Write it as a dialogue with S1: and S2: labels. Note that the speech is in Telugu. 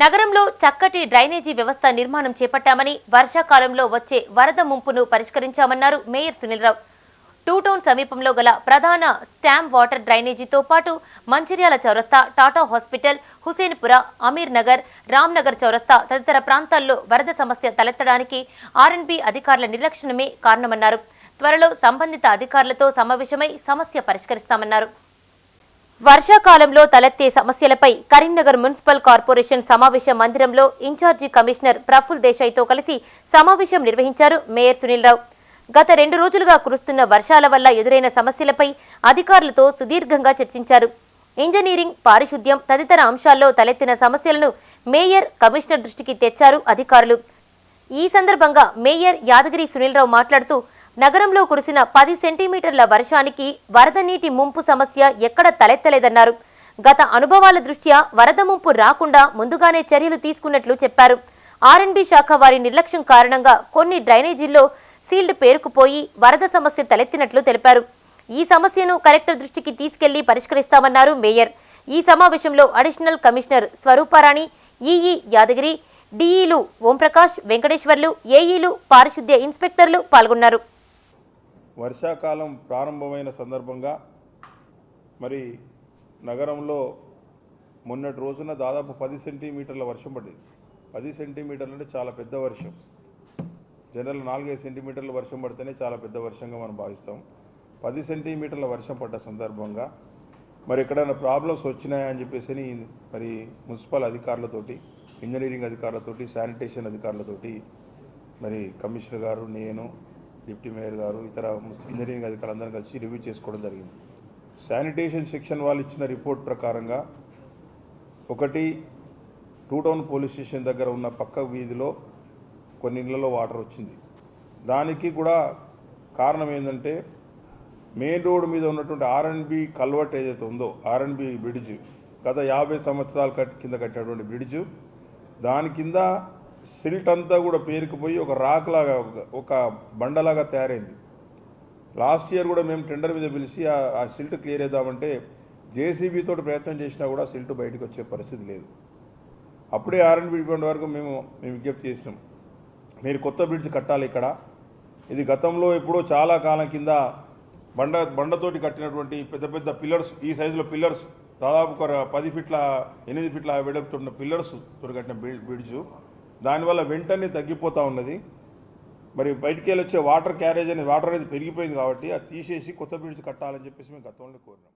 S1: నగరంలో చక్కటి డ్రైనేజీ వ్యవస్థ నిర్మాణం చేపట్టామని వర్షాకాలంలో వచ్చే వరద ముంపును పరిష్కరించామన్నారు మేయర్ సునీల్రావు. టూ టౌన్ సమీపంలో గల ప్రధాన స్టామ్ వాటర్ డ్రైనేజీతో పాటు మంచిర్యాల చౌరస్తా టాటా హాస్పిటల్ హుసేన్పుర అమీర్ నగర్ రామ్నగర్ చౌరస్తా తదితర ప్రాంతాల్లో వరద సమస్య తలెత్తడానికి ఆర్ఎన్బి అధికారుల నిర్లక్ష్యమే కారణమన్నారు. త్వరలో సంబంధిత అధికారులతో సమావేశమై సమస్య పరిష్కరిస్తామన్నారు. వర్షాకాలంలో తలెత్తే సమస్యలపై కరీంనగర్ మున్సిపల్ కార్పొరేషన్ సమావేశ మందిరంలో ఇన్ఛార్జి కమిషనర్ ప్రఫుల్ దేశాయ్తో కలిసి సమావేశం నిర్వహించారు మేయర్ సునీల్రావు గత రెండు రోజులుగా కురుస్తున్న వర్షాల వల్ల ఎదురైన సమస్యలపై అధికారులతో సుదీర్ఘంగా చర్చించారు. ఇంజనీరింగ్ పారిశుద్ధ్యం తదితర అంశాల్లో తలెత్తిన సమస్యలను మేయర్ కమిషనర్ దృష్టికి తెచ్చారు అధికారులు. ఈ సందర్భంగా మేయర్ యాదగిరి సునీల్రావు మాట్లాడుతూ నగరంలో కురిసిన పది సెంటీమీటర్ల వర్షానికి వరద నీటి ముంపు సమస్య ఎక్కడ తలెత్తలేదన్నారు. గత అనుభవాల దృష్ట్యా వరద ముంపు రాకుండా ముందుగానే చర్యలు తీసుకున్నట్లు చెప్పారు. ఆర్ఎన్బి శాఖ వారి నిర్లక్ష్యం కారణంగా కొన్ని డ్రైనేజీల్లో సీల్డ్ పేరుకుపోయి వరద సమస్య తలెత్తినట్లు తెలిపారు. ఈ సమస్యను కలెక్టర్ దృష్టికి తీసుకెళ్ళి పరిష్కరిస్తామన్నారు మేయర్. ఈ సమావేశంలో additional commissioner Swarupa Rani EE Yadagiri డిఈలు Omprakash Venkateswarlu ఏఈలు పారిశుద్ధ్య ఇన్స్పెక్టర్లు పాల్గొన్నారు.
S2: వర్షాకాలం ప్రారంభమైన సందర్భంగా మరి నగరంలో మొన్నటి రోజున దాదాపు పది సెంటీమీటర్ల వర్షం పడింది. పది సెంటీమీటర్లు అంటే చాలా పెద్ద వర్షం. జనరల్ నాలుగైదు సెంటీమీటర్ల వర్షం పడితేనే చాలా పెద్ద వర్షంగా మనం భావిస్తాం. పది సెంటీమీటర్ల వర్షం పడ్డ సందర్భంగా మరి ఎక్కడైనా ప్రాబ్లమ్స్ వచ్చినాయని చెప్పేసి మరి మున్సిపల్ అధికారులతోటి ఇంజనీరింగ్ అధికారులతోటి శానిటేషన్ అధికారులతోటి మరి కమిషనర్ గారు నేను డిప్యూటీ మేయర్ గారు ఇతర ఇంజనీరింగ్ అధికారులు అందరం కలిసి రివ్యూ చేసుకోవడం జరిగింది. శానిటేషన్ సెక్షన్ వాళ్ళు ఇచ్చిన రిపోర్ట్ ప్రకారంగా ఒకటి టూ టౌన్ పోలీస్ స్టేషన్ దగ్గర ఉన్న పక్క వీధిలో కొన్ని ఇళ్ళలో వాటర్ వచ్చింది. దానికి కూడా కారణం ఏంటంటే మెయిన్ రోడ్ మీద ఉన్నటువంటి ఆర్ఎన్బి కల్వర్ట్ ఏదైతే ఉందో ఆర్ఎన్బి బ్రిడ్జ్ గత యాభై సంవత్సరాల కట్- కింద కట్టినటువంటి బ్రిడ్జ్ దాని కింద సిల్ట్ అంతా కూడా పేరుకుపోయి ఒక రాక్ లాగా ఒక- బండలాగా తయారైంది. లాస్ట్ ఇయర్ కూడా మేము టెండర్ మీద పిలిచి ఆ- సిల్ట్ క్లియర్ చేద్దామంటే జేసీబీ తోటి ప్రయత్నం చేసినా కూడా సిల్ట్ బయటకు వచ్చే పరిస్థితి లేదు. అప్పుడే ఆర్ఎన్బి డిపార్ట్మెంట్ వరకు మేము మేము విజ్ఞప్తి చేసినాం. మీరు కొత్త బ్రిడ్జ్ కట్టాలి ఇక్కడ. ఇది గతంలో ఎప్పుడో చాలా కాలం కింద బండ బండతోటి కట్టినటువంటి పెద్ద పెద్ద పిల్లర్స్ ఈ సైజులో పిల్లర్స్ దాదాపు ఒక పది ఫీట్ల ఎనిమిది ఫీట్ల వెడల్పుతున్న పిల్లర్స్ తోటి కట్టిన బ్రిడ్జ్. దానివల్ల వెంటనే తగ్గిపోతూ ఉన్నది. మరి బయటికి వెళ్ళి వచ్చే వాటర్ క్యారేజ్ అనేది వాటర్ అనేది పెరిగిపోయింది కాబట్టి అది తీసేసి కొత్త బ్రిడ్జ్ కట్టాలని చెప్పేసి మేము గతంలో కోరినాం.